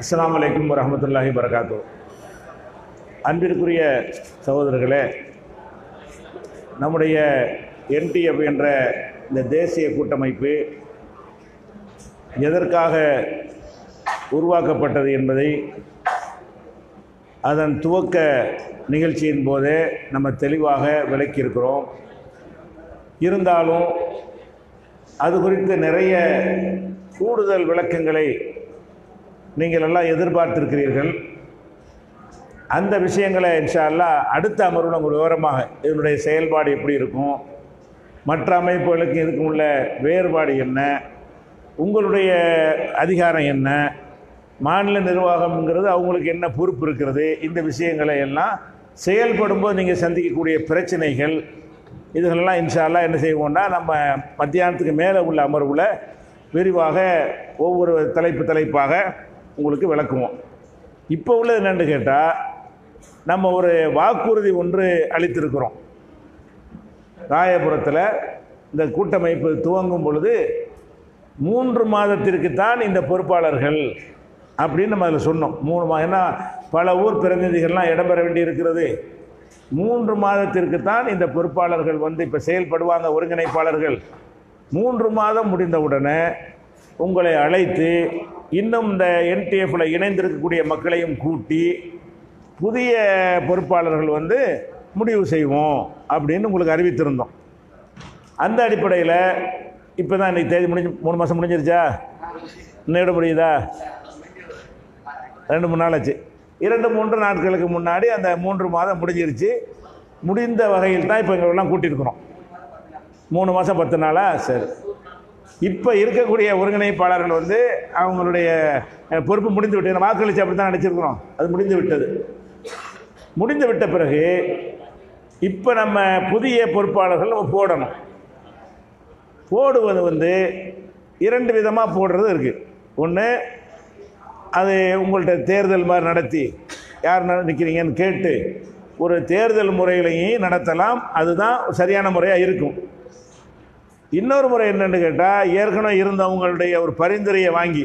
அஸ்லாம் வலைக்கம் வரமத்துல்லாஹி வரகாத்தோ அன்பிற்குரிய சகோதரர்களே நம்முடைய என்டிஎஃப் என்ற இந்த தேசிய கூட்டமைப்பு எதற்காக உருவாக்கப்பட்டது என்பதை அதன் துவக்க நிகழ்ச்சியின் போதே நம்ம தெளிவாக விளக்கியிருக்கிறோம். இருந்தாலும் அது குறித்து நிறைய கூடுதல் விளக்கங்களை நீங்கள் எல்லாம் எதிர்பார்த்திருக்கிறீர்கள். அந்த விஷயங்களை இன்ஷா அல்லாஹ் அடுத்த அமர்வில் உங்களுக்கு விவரமாக இதனுடைய செயல்பாடு எப்படி இருக்கும் மற்ற அமைப்புகளுக்கு இதுக்கும் உள்ள வேறுபாடு என்ன உங்களுடைய அதிகாரம் என்ன மாநில நிர்வாகம்ங்கிறது அவங்களுக்கு என்ன பொறுப்பு இருக்கிறது இந்த விஷயங்களை எல்லாம் செயல்படும்போது நீங்கள் சந்திக்கக்கூடிய பிரச்சனைகள் இதுகளெல்லாம் இன்ஷா என்ன செய்வோம்னா நம்ம மத்தியானத்துக்கு மேலே உள்ள அமர்வில் விரிவாக ஒவ்வொரு தலைப்பு தலைப்பாக உங்களுக்கு விளக்குவோம். இப்போ உள்ளது என்னென்னு கேட்டால் நம்ம ஒரு வாக்குறுதி ஒன்று அளித்திருக்கிறோம். ராயபுரத்தில் இந்த கூட்டமைப்பு துவங்கும் பொழுது மூன்று மாதத்திற்கு தான் இந்த பொறுப்பாளர்கள் அப்படின்னு நம்ம அதில் சொன்னோம். மூணு மா ஏன்னா பல ஊர் பிரதிநிதிகள்லாம் இடம்பெற வேண்டி இருக்கிறது மூன்று மாதத்திற்கு தான் இந்த பொறுப்பாளர்கள் வந்து இப்போ செயல்படுவாங்க ஒருங்கிணைப்பாளர்கள். மூன்று மாதம் முடிந்தவுடனே உங்களை அழைத்து இன்னும் இந்த என்டிஎஃப்ல இணைந்திருக்கக்கூடிய மக்களையும் கூட்டி புதிய பொறுப்பாளர்கள் வந்து முடிவு செய்வோம் அப்படின்னு உங்களுக்கு அறிவித்திருந்தோம். அந்த அடிப்படையில் இப்போ தான் இன்றைக்கி தேதி முடிஞ்சு மூணு மாதம் முடிஞ்சிருச்சா? இன்னையோட முடியுதா? ரெண்டு மூணு நாள் ஆச்சு. இரண்டு மூன்று நாட்களுக்கு முன்னாடி அந்த மூன்று மாதம் முடிஞ்சிருச்சு. முடிந்த வகையில் தான் இப்போ எங்களெல்லாம் கூட்டியிருக்கிறோம். மூணு மாதம் பத்து நாளா? சரி. இப்போ இருக்கக்கூடிய ஒருங்கிணைப்பாளர்கள் வந்து அவங்களுடைய பொறுப்பு முடிந்து விட்டு வாக்களித்து அப்படி தான் நினச்சிருக்கிறோம் அது முடிந்து விட்டது. முடிந்து விட்ட பிறகு இப்போ நம்ம புதிய பொறுப்பாளர்கள் நம்ம போடணும். போடுவது வந்து இரண்டு விதமாக போடுறது இருக்குது ஒன்று அது உங்கள்கிட்ட தேர்தல் மாதிரி நடத்தி யார் நிற்கிறீங்கன்னு கேட்டு ஒரு தேர்தல் முறைகளையும் நடத்தலாம். அதுதான் சரியான முறையாக இருக்கும். இன்னொரு முறை என்னென்னு கேட்டால் ஏற்கனவே இருந்தவங்களுடைய ஒரு பரிந்துரையை வாங்கி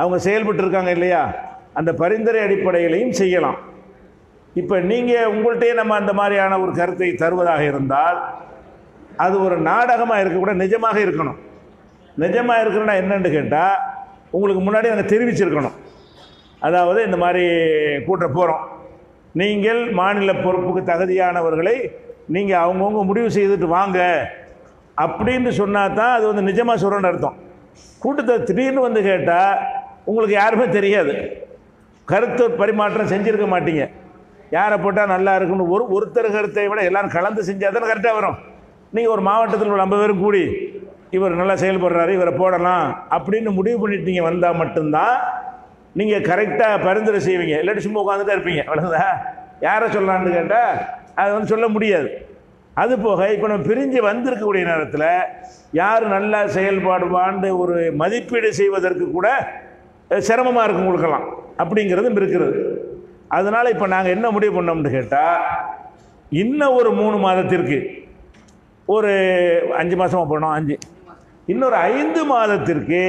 அவங்க செயல்பட்டு இருக்காங்க இல்லையா? அந்த பரிந்துரை அடிப்படையிலையும் செய்யலாம். இப்போ நீங்கள் உங்கள்கிட்டயே நம்ம அந்த மாதிரியான ஒரு கருத்தை தருவதாக இருந்தால் அது ஒரு நாடகமாக இருக்கக்கூட நிஜமாக இருக்கணும். நிஜமாக இருக்கணும்னா என்னென்னு கேட்டால் உங்களுக்கு முன்னாடி நாங்கள் தெரிவிச்சிருக்கணும். அதாவது இந்த மாதிரி கூட்ட போகிறோம் நீங்கள் மாநில பொறுப்புக்கு தகுதியானவர்களை நீங்கள் அவங்கவுங்க முடிவு செய்துட்டு வாங்க. அப்படின்னு சொன்னால் தான் அது வந்து நிஜமாக சொல்கிறோன்னு அர்த்தம். கூட்டத்தை திடீர்னு வந்து கேட்டால் உங்களுக்கு யாருமே தெரியாது. கருத்து பரிமாற்றம் செஞ்சுருக்க மாட்டீங்க. யாரை போட்டால் நல்லா இருக்குன்னு ஒரு ஒருத்தர் கருத்தை விட எல்லாரும் கலந்து செஞ்சால் தானே கரெக்டாக வரும். நீங்கள் ஒரு மாவட்டத்தில் உள்ள ஐம்பது பேரும் கூடி இவர் நல்லா செயல்படுறாரு இவரை போடலாம் அப்படின்னு முடிவு பண்ணிட்டு நீங்கள் வந்தால் மட்டும்தான் நீங்கள் கரெக்டாக பரிந்துரை செய்வீங்க. இல்லாட்டி சும்மா உட்காந்துட்டே இருப்பீங்க. அவ்வளோதா யாரை சொல்லலான்னு கேட்டால் அது வந்து சொல்ல முடியாது. அது போக இப்போ நம்ம பிரிஞ்சு வந்திருக்கக்கூடிய நேரத்தில் யார் நல்லா செயல்பாடுவான்னு ஒரு மதிப்பீடு செய்வதற்கு கூட சிரமமாக இருக்கும் கொடுக்கலாம். அப்படிங்கிறதும் இருக்கிறது. அதனால் இப்போ நாங்கள் என்ன முடிவு பண்ணோம்னு கேட்டால் இன்னும் ஒரு மூணு மாதத்திற்கு ஒரு அஞ்சு மாதமாக போனோம் அஞ்சு. இன்னொரு ஐந்து மாதத்திற்கு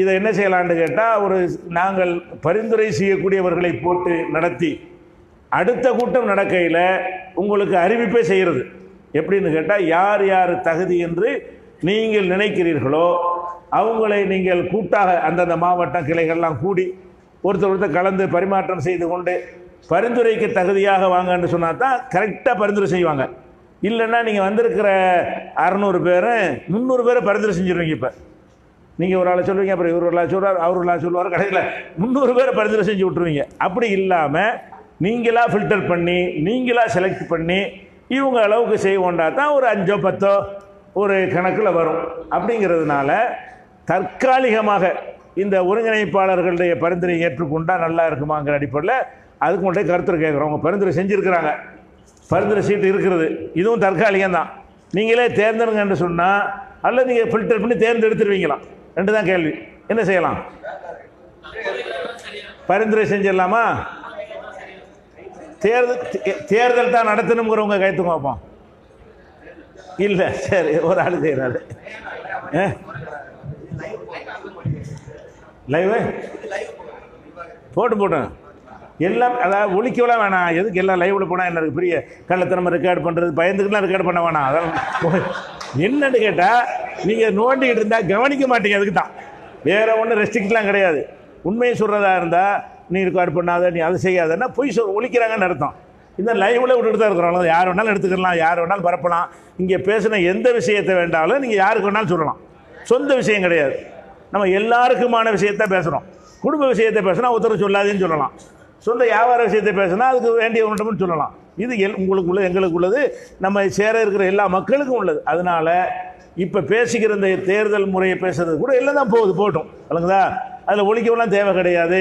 இதை என்ன செய்யலான்னு கேட்டால் ஒரு நாங்கள் பரிந்துரை செய்யக்கூடியவர்களை போட்டு நடத்தி அடுத்த கூட்டம் நடக்கையில் உங்களுக்கு அறிவிப்பே செய்கிறது எப்படின்னு கேட்டால் யார் யார் தகுதி என்று நீங்கள் நினைக்கிறீர்களோ அவங்களை நீங்கள் கூட்டாக அந்தந்த மாவட்ட கிளைகள்லாம் கூடி ஒருத்தர் ஒருத்தர் கலந்து பரிமாற்றம் செய்து கொண்டு பரிந்துரைக்கு தகுதியாக வாங்கன்னு சொன்னால் தான் கரெக்டாக பரிந்துரை செய்வாங்க. இல்லைன்னா நீங்கள் வந்திருக்கிற அறநூறு பேர் முந்நூறு பேரை பரிந்துரை செஞ்சுருவீங்க இப்போ. நீங்கள் ஒரு ஆளை சொல்லுவீங்க அப்புறம் இவர் ஒரு ஆள் சொல்லுவார் அவர் ஒரு சொல்லுவார் கடையில் முந்நூறு பேரை பரிந்துரை செஞ்சு விட்ருவீங்க அப்படி இல்லாமல் நீங்களாக ஃபில்டர் பண்ணி நீங்களாக செலக்ட் பண்ணி இவங்க அளவுக்கு செய்வோண்டா தான் ஒரு அஞ்சோ பத்தோ ஒரு கணக்கில் வரும். அப்படிங்கிறதுனால தற்காலிகமாக இந்த ஒருங்கிணைப்பாளர்களுடைய பரிந்துரை ஏற்றுக்கொண்டா நல்லா இருக்குமாங்கிற அடிப்படையில் அதுக்கு மட்டும் கருத்து கேட்குறோம் அவங்க பரிந்துரை செஞ்சுருக்கிறாங்க. பரிந்துரை சீட்டு இருக்கிறது இதுவும் தற்காலிகம் தான் நீங்களே தேர்ந்தெடுங்கன்னு சொன்னால் அல்லது நீங்கள் ஃபில்டர் பண்ணி தேர்ந்தெடுத்துருவீங்களாம். ரெண்டு தான் கேள்வி. என்ன செய்யலாம்? பரிந்துரை செஞ்சிடலாமா? தேர்தல் தேர்தல் தான் நடத்தணுங்கிறவங்க கைத்துங்க பார்ப்போம் இல்லை சரி ஒரு ஆள் செய்கிறாரு லைவு போட்டு போட்டோம் எல்லாம் அதாவது ஒழிக்கவெல்லாம் வேணாம். எதுக்கு எல்லாம் லைவில் போனால் என்ன இருக்கு? பெரிய கள்ளத்தனமாக ரெக்கார்டு பண்ணுறது பயந்துக்கெல்லாம் ரெக்கார்ட் பண்ண வேணாம். அதெல்லாம் என்னன்னு கேட்டால் நீங்கள் நோண்டிக்கிட்டு இருந்தால் கவனிக்க மாட்டீங்க அதுக்கு தான் வேறு ஒன்றும் ரெஸ்ட்ரிக்ட்லாம் கிடையாது. உண்மையை சொல்கிறதா இருந்தால் நீ ரெக்கார்ட் பண்ணாத நீ அதை செய்யாதன்னா பொய் சொல் ஒழிக்கிறாங்கன்னு அர்த்தம். இந்த லைவில் விட்டுட்டு தான் இருக்கிறோம். யார் வேணாலும் எடுத்துக்கலாம் யார் வேணாலும் பரப்பலாம். இங்கே பேசின எந்த விஷயத்தை வேண்டாலும் நீங்கள் யாருக்கு வேணாலும் சொல்லலாம். சொந்த விஷயம் கிடையாது. நம்ம எல்லாருக்குமான விஷயத்தை பேசுகிறோம் குடும்ப விஷயத்தை பேசினா ஒருத்தர் சொல்லாதேன்னு சொல்லலாம். சொந்த வியாபார விஷயத்தை பேசினா அதுக்கு வேண்டிய ஒன்றும்னு சொல்லலாம். இது எல் உங்களுக்கு உள்ளது எங்களுக்கு உள்ளது நம்ம சேர இருக்கிற எல்லா மக்களுக்கும் உள்ளது. அதனால இப்போ பேசிக்கிற இந்த தேர்தல் முறையை பேசுறது கூட எல்லாம் தான் போகுது போட்டும் விளங்குதா? அதில் ஒழிக்கவெல்லாம் தேவை கிடையாது.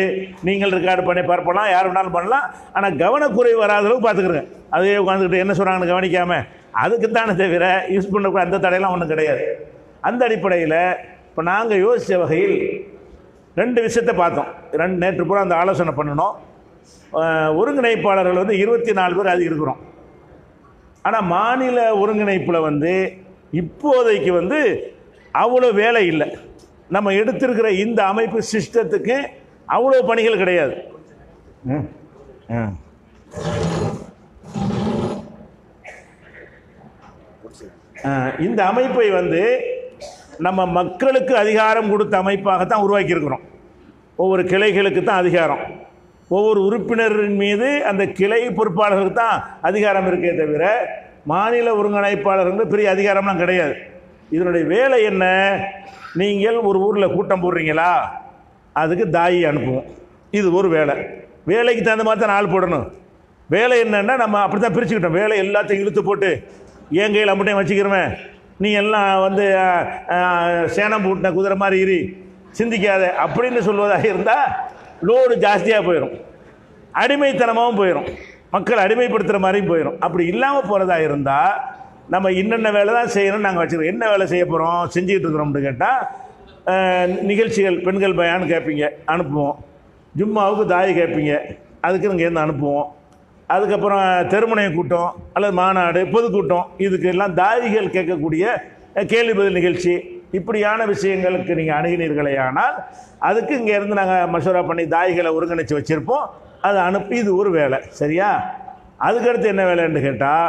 நீங்கள் ரெக்கார்டு பண்ணி பரப்பலாம் யார் வேணாலும் பண்ணலாம். ஆனால் கவனக்குறைவு வராத அளவுக்கு பார்த்துக்கிறங்க அதே உட்காந்துக்கிட்டு என்ன சொல்கிறாங்கன்னு கவனிக்காமல் அதுக்குத்தானே தவிர யூஸ் பண்ணக்கூடிய அந்த தடையெல்லாம் ஒன்றும் கிடையாது. அந்த அடிப்படையில் இப்போ நாங்கள் யோசித்த வகையில் ரெண்டு விஷயத்தை பார்த்தோம். ரெண்டு நேற்று பூரா அந்த ஆலோசனை பண்ணணும். ஒருங்கிணைப்பாளர்கள் வந்து இருபத்தி நாலு பேர் அது இருக்கிறோம். ஆனால் மாநில ஒருங்கிணைப்பில் வந்து இப்போதைக்கு வந்து அவ்வளோ வேலை இல்லை. நம்ம எடுத்திருக்கிற இந்த அமைப்பு சிஸ்டத்துக்கு அவ்வளோ பணிகள் கிடையாது. இந்த அமைப்பை வந்து நம்ம மக்களுக்கு அதிகாரம் கொடுத்த அமைப்பாகத்தான் உருவாக்கியிருக்கிறோம். ஒவ்வொரு கிளைகளுக்கு தான் அதிகாரம். ஒவ்வொரு உறுப்பினரின் மீது அந்த கிளை பொறுப்பாளர்களுக்கு தான் அதிகாரம் இருக்கே தவிர மாநில ஒருங்கிணைப்பாளர்களுக்கு பெரிய அதிகாரம்லாம் கிடையாது. இதனுடைய வேலை என்ன? நீங்கள் ஒரு ஊரில் கூட்டம் போடுறீங்களா? அதுக்கு தாயி அனுப்புவோம். இது ஒரு வேலை. வேலைக்கு தகுந்த மாதிரி தான் ஆள் போடணும். வேலை என்னென்னா நம்ம அப்படி தான் பிரிச்சுக்கிட்டோம். வேலை எல்லாத்தையும் இழுத்து போட்டு என் கையில் அம்மட்டையும் வச்சுக்கிறவன் நீ எல்லாம் வந்து சேனம் பூட்டின குதிரை மாதிரி இரு. சிந்திக்காத. அப்படின்னு சொல்வதாக இருந்தால் லோடு ஜாஸ்தியாக போயிடும் அடிமைத்தனமாகவும் போயிடும் மக்கள் அடிமைப்படுத்துகிற மாதிரியும் போயிடும் அப்படி இல்லாமல் போகிறதா இருந்தால் நம்ம இன்னென்ன வேலை தான் செய்யணும்னு நாங்கள் வச்சுருக்கோம் என்ன வேலை செய்ய போகிறோம் செஞ்சுக்கிட்டு இருக்கிறோம்னு கேட்டால் நிகழ்ச்சிகள் பெண்கள் பயான்னு கேட்பீங்க அனுப்புவோம். ஜும்மாவுக்கு தாய் கேட்பீங்க அதுக்கு இங்கேருந்து அனுப்புவோம். அதுக்கப்புறம் தெருமுனை கூட்டம் அல்லது மாநாடு பொதுக்கூட்டம் இதுக்கு எல்லாம் தாயிகள் கேட்கக்கூடிய கேள்வி பதில் நிகழ்ச்சி. இப்படியான விஷயங்களுக்கு நீங்கள் அணுகினீர்களே ஆனால் அதுக்கு இங்கேருந்து நாங்கள் மசோரா பண்ணி தாய்களை ஒருங்கிணைச்சு வச்சுருப்போம். அதை அனுப்பி இது ஒரு வேலை சரியா? அதுக்கடுத்து என்ன வேலைன்னு கேட்டால்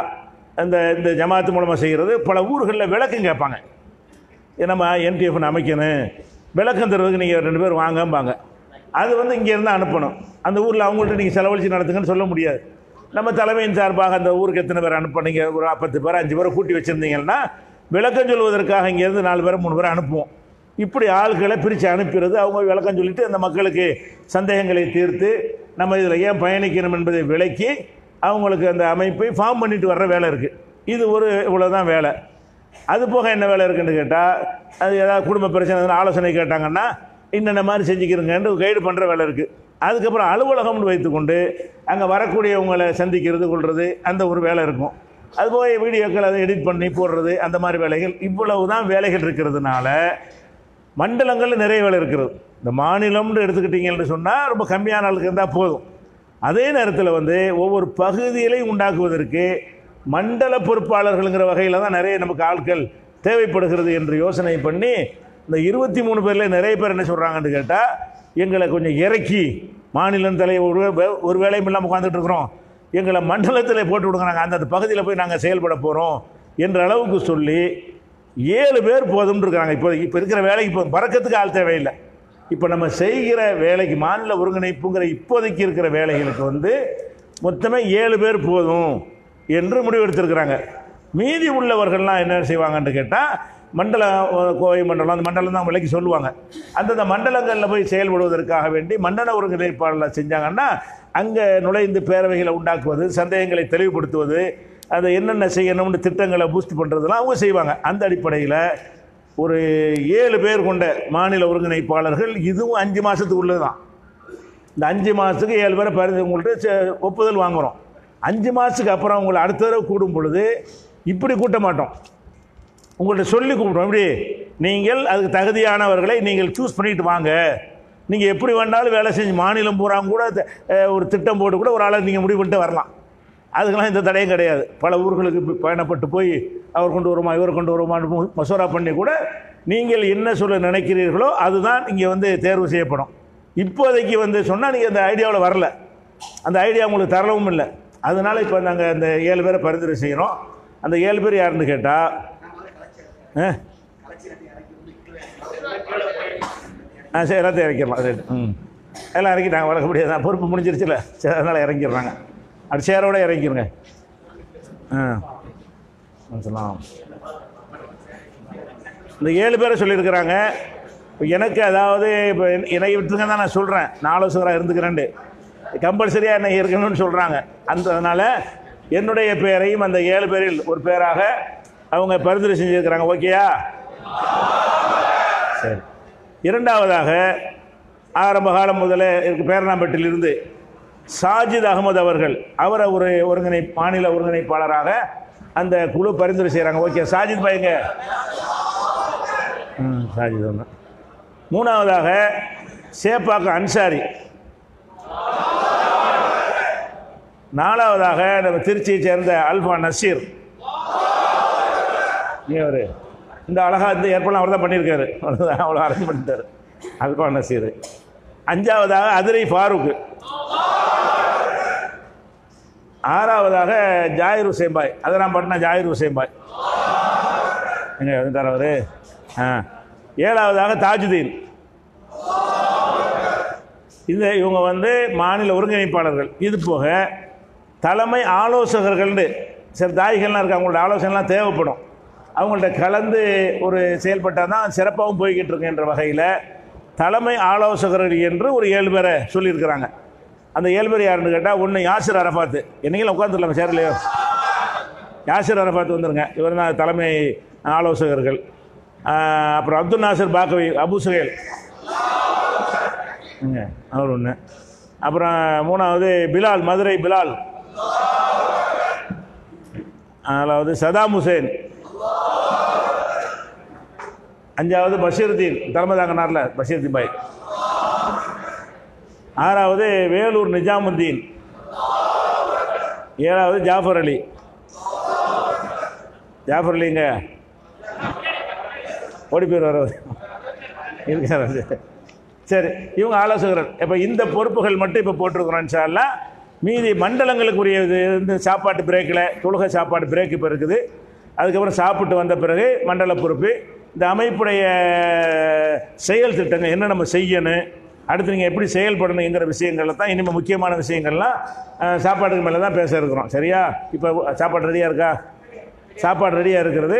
அந்த இந்த ஜமாத்து மூலமாக செய்கிறது பல ஊர்களில் விளக்கம் கேட்பாங்க. நம்ம என்டிஎஃப் அமைக்கணும். விளக்கம் தருவதுக்கு நீங்கள் ரெண்டு பேர் வாங்கம்பாங்க. அது வந்து இங்கேருந்து அனுப்பணும். அந்த ஊரில் அவங்கள்ட்ட நீங்கள் செலவழித்து நடத்துங்கன்னு சொல்ல முடியாது. நம்ம தலைமையின் சார்பாக அந்த ஊருக்கு எத்தனை பேர் அனுப்பினீங்க ஒரு பத்து பேர் அஞ்சு பேரை கூட்டி வச்சுருந்தீங்கன்னா விளக்கம் சொல்வதற்காக இங்கேருந்து நாலு பேரை மூணு பேரை அனுப்புவோம். இப்படி ஆள்களை பிரித்து அனுப்புறது அவங்க விளக்கம் சொல்லிட்டு அந்த மக்களுக்கு சந்தேகங்களை தீர்த்து நம்ம இதில் ஏன் பயணிக்கணும் என்பதை விளக்கி அவங்களுக்கு அந்த அமைப்பை ஃபார்ம் பண்ணிட்டு வர்ற வேலை இருக்குது இது ஒரு இவ்வளோ தான் வேலை. அது போக என்ன வேலை இருக்குன்னு கேட்டால் அது ஏதாவது குடும்ப பிரச்சனை ஆலோசனை கேட்டாங்கன்னா இன்னென்ன மாதிரி செஞ்சுக்கிறங்கன்னு கைடு பண்ணுற வேலை இருக்குது அதுக்கப்புறம் அலுவலகம்னு வைத்துக்கொண்டு அங்கே வரக்கூடியவங்களை சந்திக்கிறது கொள்வது அந்த ஒரு வேலை இருக்கும். அதுபோக வீடியோக்கள் அதை எடிட் பண்ணி போடுறது அந்த மாதிரி வேலைகள். இவ்வளவு தான் வேலைகள் இருக்கிறதுனால மண்டலங்களில் நிறைய வேலை இருக்கிறது. இந்த மாநிலம்னு எடுத்துக்கிட்டீங்கன்னு சொன்னால் ரொம்ப கம்மியான ஆளுக்கு இருந்தால் போதும். அதே நேரத்தில் வந்து ஒவ்வொரு பகுதியிலையும் உண்டாக்குவதற்கு மண்டல பொறுப்பாளர்கள்ங்கிற வகையில் தான் நிறைய நமக்கு ஆட்கள் தேவைப்படுகிறது என்று யோசனை பண்ணி இந்த இருபத்தி மூணு பேரில் நிறைய பேர் என்ன சொல்கிறாங்கன்னு கேட்டால் எங்களை கொஞ்சம் இறக்கி மாநிலம் தலை ஒரு ஒரு வேலையும் இல்லாமல் உட்காந்துட்டு இருக்கிறோம். எங்களை மண்டலத்தில் போட்டு விடுங்க நாங்கள் அந்தந்த பகுதியில் போய் நாங்கள் செயல்பட போகிறோம் என்ற அளவுக்கு சொல்லி ஏழு பேர் போதும்னு இருக்கிறாங்க. இப்போ இப்போ இருக்கிற வேலைக்கு இப்போ பறக்கத்துக்கு ஆள் தேவையில்லை. இப்போ நம்ம செய்கிற வேலைக்கு மாநில ஒருங்கிணைப்புங்கிற இப்போதைக்கு இருக்கிற வேலைகளுக்கு வந்து மொத்தமே ஏழு பேர் போதும் என்று முடிவெடுத்திருக்கிறாங்க. மீதி உள்ளவர்கள்லாம் என்ன செய்வாங்கன்னு கேட்டால் மண்டல கோவை மண்டலம் அந்த மண்டலம் தான் விலைக்கு சொல்லுவாங்க. அந்தந்த மண்டலங்களில் போய் செயல்படுவதற்காக வேண்டி மண்டல ஒருங்கிணைப்பாளர் செஞ்சாங்கன்னா அங்கே நுழைந்து பேரவைகளை உண்டாக்குவது சந்தேகங்களை தெளிவுபடுத்துவது அதை என்னென்ன செய்யணும்னு திட்டங்களை பூஸ்ட் பண்ணுறதுலாம் அவங்க செய்வாங்க. அந்த அடிப்படையில் ஒரு ஏழு பேர் கொண்ட மாநில ஒருங்கிணைப்பாளர்கள் இதுவும் அஞ்சு மாதத்துக்குள்ளே தான் இந்த அஞ்சு மாதத்துக்கு ஏழு பேரை பரிந்து உங்கள்கிட்ட ஒப்புதல் வாங்குகிறோம் அஞ்சு மாதத்துக்கு அப்புறம் உங்களை அடுத்த தடவை கூடும் பொழுது இப்படி கூட்ட மாட்டோம். உங்கள்கிட்ட சொல்லி கூப்பிடுவோம் எப்படி? நீங்கள் அதுக்கு தகுதியானவர்களை நீங்கள் சூஸ் பண்ணிட்டு வாங்க. நீங்கள் எப்படி வேணாலும் வேலை செஞ்சு மாநிலம் பூரா கூட ஒரு திட்டம் போட்டு கூட ஒரு ஆளை நீங்கள் முடிவு பண்ணிட்டு வரலாம். அதுக்கெல்லாம் எந்த தடையும் கிடையாது. பல ஊர்களுக்கு போய் பயணப்பட்டு போய் அவர் கொண்டு வருமா இவர் கொண்டு வருமான்னு மு- மசோரா பண்ணி கூட நீங்கள் என்ன சொல்ல நினைக்கிறீர்களோ அதுதான் இங்கே வந்து தேர்வு செய்யப்படும். இப்போதைக்கு வந்து சொன்னால் நீங்கள் அந்த ஐடியாவில் வரல. அந்த ஐடியா உங்களுக்கு தரவும் இல்லை. அதனால இப்போ நாங்கள் அந்த ஏழு பேரை பரிந்துரை செய்கிறோம் அந்த ஏழு பேர் யாருன்னு கேட்டால் ஆ? சரி எல்லாத்தையும் இறக்கிடலாம். ரைட் ம். எல்லாம் இறக்கிட்டாங்க வளர்க்க முடியாது தான். பொறுப்பு முடிஞ்சிருச்சுல. சரி அதனால் இறங்கிடுறாங்க. அது சேரோட இறங்கிருங்க. ஆ. சொல்லலாம் இந்த ஏழு பேரை சொல்லியிருக்கிறாங்க. இப்போ எனக்கு அதாவது இப்போ என்னை விட்டுருங்க தான் நான் சொல்கிறேன் நான் ஆலோசகராக இருந்துக்கிறேன்ட்டு. கம்பல்சரியாக என்னை இருக்கணும்னு சொல்கிறாங்க அந்த அதனால் என்னுடைய பேரையும் அந்த ஏழு பேரில் ஒரு பேராக அவங்க பரிந்துரை செஞ்சுருக்கிறாங்க. ஓகேயா? சரி. இரண்டாவதாக ஆரம்ப காலம் முதலே இருக்கு பேரணாம்பேட்டிலிருந்து சாஜித் அகமது அவர்கள் அவரை ஒரு ஒருங்கிணை மாநில ஒருங்கிணைப்பாளராக அந்த குழு பரிந்துரை செய்கிறாங்க ஓகே சாஜித் பையங்க. ம் சாஜித் ஒன்று மூணாவதாக சேப்பாக்கம் அன்சாரி. நாலாவதாக நம்ம திருச்சியை சேர்ந்த அல்ஃபா நசீர். இவர். இந்த அழகாக இந்த ஏற்பாடு அவர் தான் பண்ணியிருக்காரு அவ்வளோ அரேஞ்ச் பண்ணிட்டார். அல்ஃபா நசீர். அஞ்சாவதாக அதிரை ஃபாரூக். ஆறாவதாக ஜாயிர் ஹுசேன் பாய். அதை நான் பண்ண ஜாயிர் ஹுசேன் பாய். எங்க வந்துட்டார் அவரு? ஆ. ஏழாவதாக தாஜுதீன். இந்த இவங்க வந்து மாநில ஒருங்கிணைப்பாளர்கள். இது போக தலைமை ஆலோசகர்கள்னு சில தாய்கள்லாம் இருக்கு அவங்களோட ஆலோசனைலாம் தேவைப்படும். அவங்கள்ட்ட கலந்து ஒரு செயல்பட்டால் தான் சிறப்பாகவும் போய்கிட்டு இருக்குன்ற வகையில் தலைமை ஆலோசகர்கள் என்று ஒரு ஏழு பேரை சொல்லியிருக்கிறாங்க. அந்த ஏழு பேர் யாருன்னு கேட்டால் ஒன்று யாசிர் அரஃபாத்து. என்னைக்கெல்லாம் உட்காந்துடலாம் சேரலையோ யாசிர் அரஃபாத் வந்துருங்க. இவர் தான் தலைமை ஆலோசகர்கள். அப்புறம் அப்துல் நாசர் பாக்கவி அபு சுஹேல் அவர் ஒன்று அப்புறம் மூணாவது பிலால் மதுரை பிலால். நாலாவது சதாம் ஹுசேன். அஞ்சாவது பஷீருதீன் தலைமை தாங்கினார்ல பஷீருதீன் பாய். ஆறாவது வேலூர் நிஜாமுத்தீன். ஏழாவது ஜாஃபர் அலி. ஜாஃபர் அலிங்க. ஓடி போயிரு வர சரி இவங்க ஆலோசகர்கள். இப்போ இந்த பொறுப்புகள் மட்டும் இப்போ போட்டிருக்கிறோம் சார்லாம் மீதி மண்டலங்களுக்குரிய இது வந்து சாப்பாட்டு பிரேக்கில் தொழுக சாப்பாடு பிரேக் இப்போ இருக்குது. அதுக்கப்புறம் சாப்பிட்டு வந்த பிறகு மண்டல பொறுப்பு. இந்த அமைப்புடைய செயல் திட்டங்கள் என்ன நம்ம செய்யணும் அடுத்து நீங்கள் எப்படி செயல்படணுங்கிற விஷயங்களில் தான் இனிமேல் முக்கியமான விஷயங்கள்லாம் சாப்பாட்டுக்கு மேலே தான் பேச இருக்கிறோம். சரியா? இப்போ சாப்பாடு ரெடியாக இருக்கா? சாப்பாடு ரெடியாக இருக்கிறது.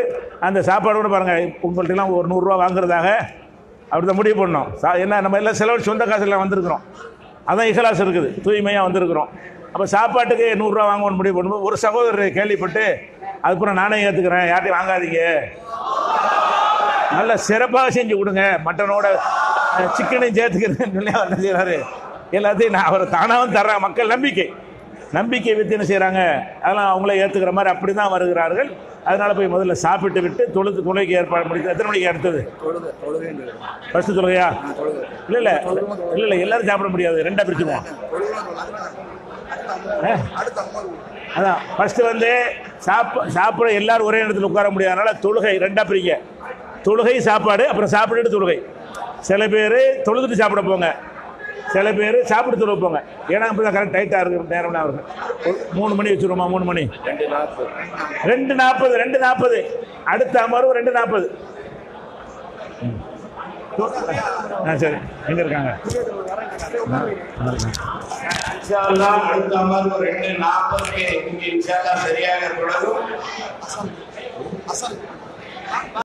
அந்த சாப்பாடு கூட பாருங்கள் உங்கள்கிட்டலாம் ஒரு நூறுரூவா வாங்குறதாக அப்படி தான் முடிவு பண்ணோம். சா என்ன நம்ம எல்லாம் செலவு சொந்த காசுலாம் வந்திருக்கிறோம். அதான் இகலாஸ் இருக்குது தூய்மையாக வந்திருக்கிறோம். அப்போ சாப்பாட்டுக்கு நூறுரூவா வாங்கணும்னு முடிவு பண்ணும்போது ஒரு சகோதரர் கேள்விப்பட்டு அதுக்கப்புறம் நானே ஏற்றுக்கிறேன் யார்ட்டையும் வாங்காதீங்க. நல்ல சிறப்பாக செஞ்சு கொடுங்க மட்டனோட சிக்கனையும் சேர்த்துக்கிறேன்னு சொல்லி அவர் என்ன செய்கிறாரு எல்லாத்தையும் நான் அவர் தானாகவும் தர்றாங்க மக்கள் நம்பிக்கை. நம்பிக்கை வித்து என்ன செய்கிறாங்க அதெல்லாம் அவங்களே ஏற்றுக்கிற மாதிரி அப்படி தான் வருகிறார்கள். அதனால போய் முதல்ல சாப்பிட்டு விட்டு தொழுது தொழுகைக்கு ஏற்பாடு முடித்து எத்தனை மணிக்கு அடுத்தது? ஃபர்ஸ்ட் தொழுகையா? தொழுகை இல்லை இல்லை. இல்லை இல்லை எல்லாரும் சாப்பிட முடியாது. ரெண்டா பிரிச்சுக்குவோம். அடுத்த அமர்வு அதான். ஃபர்ஸ்ட் வந்து சாப்ப சாப்பிட எல்லாரும் ஒரே இடத்துல உட்கார முடியாதனால தொழுகை ரெண்டா பிரிங்க. தொழுகை சாப்பாடு அப்புறம் சாப்பிட்டுட்டு தொழுகை. சில பேர் தொழுதுட்டு சாப்பிட போங்க. சில பேர் சாப்பிட்டு தொழுக போங்க. ஏன்னா இப்போ தான் கரெக்ட் டைட்டாக இருக்கு நேரம்னா இருக்கு மூணு மணி வச்சுருவோமா? மூணு மணி? ரெண்டு நாற்பது ரெண்டு நாற்பது ரெண்டு நாற்பது அடுத்த அமர்வு ரெண்டு நாற்பது ஆ சரி. எங்கே இருக்காங்க? அடுத்த அமர்வு ரெண்டு நாற்பதுக்கு சரியாக தொடரும்